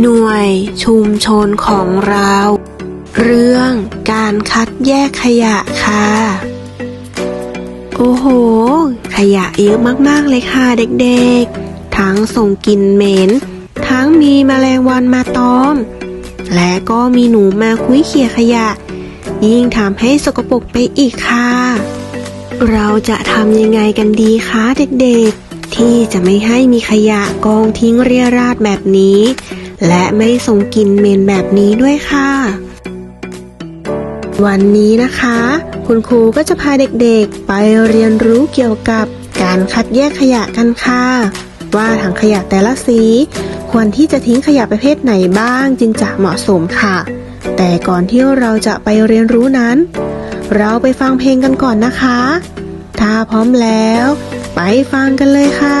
หน่วยชุมชนของเรา เรื่องการคัดแยกขยะค่ะ โอ้โห ขยะเยอะมากๆเลยค่ะเด็กๆ ทั้งส่งกลิ่นเหม็น ทั้งมีแมลงวันมาตอม และก็มีหนูมาคุยเขี่ยขยะ ยิ่งทำให้สกปรกไปอีกค่ะ เราจะทำยังไงกันดีคะเด็กๆที่จะไม่ให้มีขยะกองทิ้งเรียราดแบบนี้ และไม่ส่งกลิ่นเหม็นแบบนี้ด้วยค่ะ วันนี้นะคะ คุณครูก็จะพาเด็กๆ ไปเรียนรู้เกี่ยวกับการคัดแยกขยะกันค่ะ ว่าถังขยะแต่ละสี ควรที่จะทิ้งขยะประเภทไหนบ้างจึงจะเหมาะสมค่ะ แต่ก่อนที่เราจะไปเรียนรู้นั้น เราไปฟังเพลงกันก่อนนะคะ ถ้าพร้อมแล้ว ไปฟังกันเลยค่ะ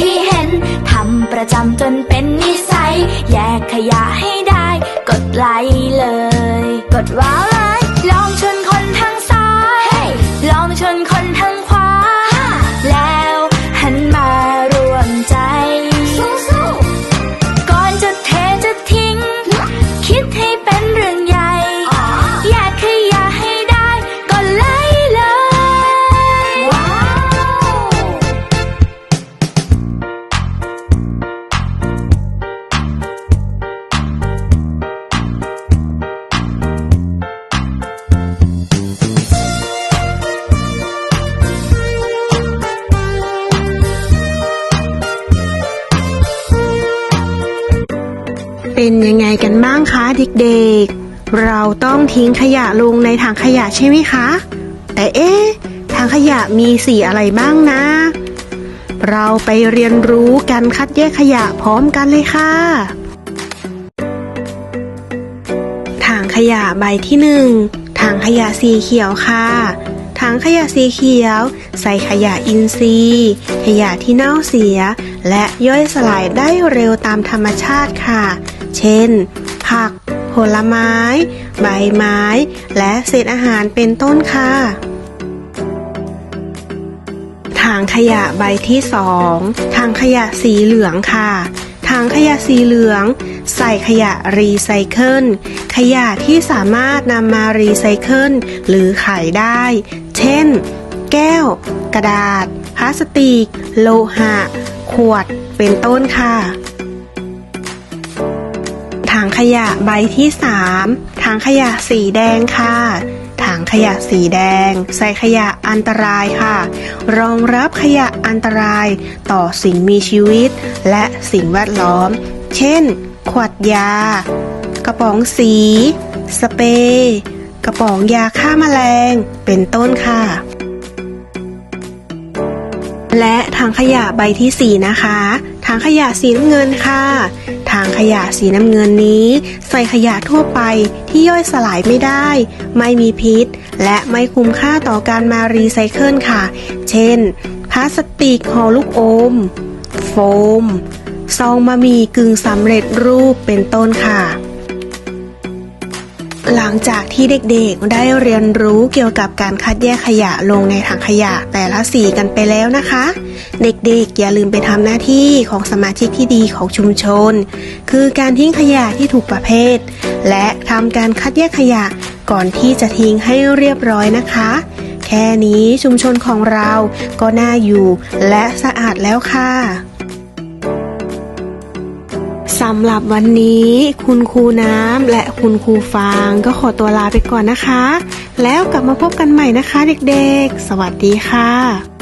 ที่เห็นทำประจำจนเป็นนิสัย แยกขยะให้ได้ กดไลค์เลย กดว้าวเลยลองชวนคนทางซ้าย ลองชวนคนทาง เป็นยังไงกันบ้างคะเด็กๆ เราต้องทิ้งขยะลงในถังขยะใช่ไหมคะ แต่เอ๊ะถังขยะมีสีอะไรบ้างนะ เราไปเรียนรู้การคัดแยกขยะพร้อมกันเลยค่ะถังขยะใบที่หนึ่งถังขยะสีเขียวค่ะถังขยะสีเขียว ใส่ขยะอินทรีย์ ขยะที่เน่าเสีย และย่อยสลายได้เร็วตามธรรมชาติค่ะ เช่น ผัก ผลไม้ ใบไม้ และเศษอาหารเป็นต้นค่ะ ถังขยะใบที่สองถังขยะสีเหลืองค่ะถังขยะสีเหลือง ใส่ขยะรีไซเคิลขยะที่สามารถนำมารีไซเคิลหรือขายได้ เช่น แก้ว กระดาษ พลาสติก โลหะ ขวด เป็นต้นค่ะ ขยะใบที่สามถังขยะสีแดงค่ะ ถังขยะสีแดง ใส่ขยะอันตรายค่ะ รองรับขยะอันตรายต่อสิ่งมีชีวิต และสิ่งแวดล้อม เช่น ขวดยา กระป๋องสี สเปรย์กระป๋องยาฆ่าแมลง เป็นต้นค่ะและถังขยะใบที่ 4 นะคะ ถังขยะสีน้ำเงินค่ะ ถังขยะสีน้ำเงินนี้ ใส่ขยะทั่วไปที่ย่อยสลายไม่ได้ ไม่มีพิษ และไม่คุ้มค่าต่อการมารีไซเคิลค่ะ เช่น พลาสติกห่อลูกอม โฟม ซองมามีกึ่งสำเร็จรูปเป็นต้นค่ะ หลังจากที่เด็กๆได้เรียนรู้เกี่ยวกับการคัดแยกขยะลงในถังขยะแต่ละสีกันไปแล้วนะคะ เด็กๆ อย่าลืมไปทำหน้าที่ของสมาชิกที่ดีของชุมชน คือการทิ้งขยะที่ถูกประเภท และทำการคัดแยกขยะก่อนที่จะทิ้งให้เรียบร้อยนะคะ แค่นี้ชุมชนของเราก็น่าอยู่และสะอาดแล้วค่ะ สำหรับวันนี้คุณครูน้ำและคุณครูฟางก็ขอตัวลาไปก่อนนะคะ แล้วกลับมาพบกันใหม่นะคะเด็กๆ สวัสดีค่ะ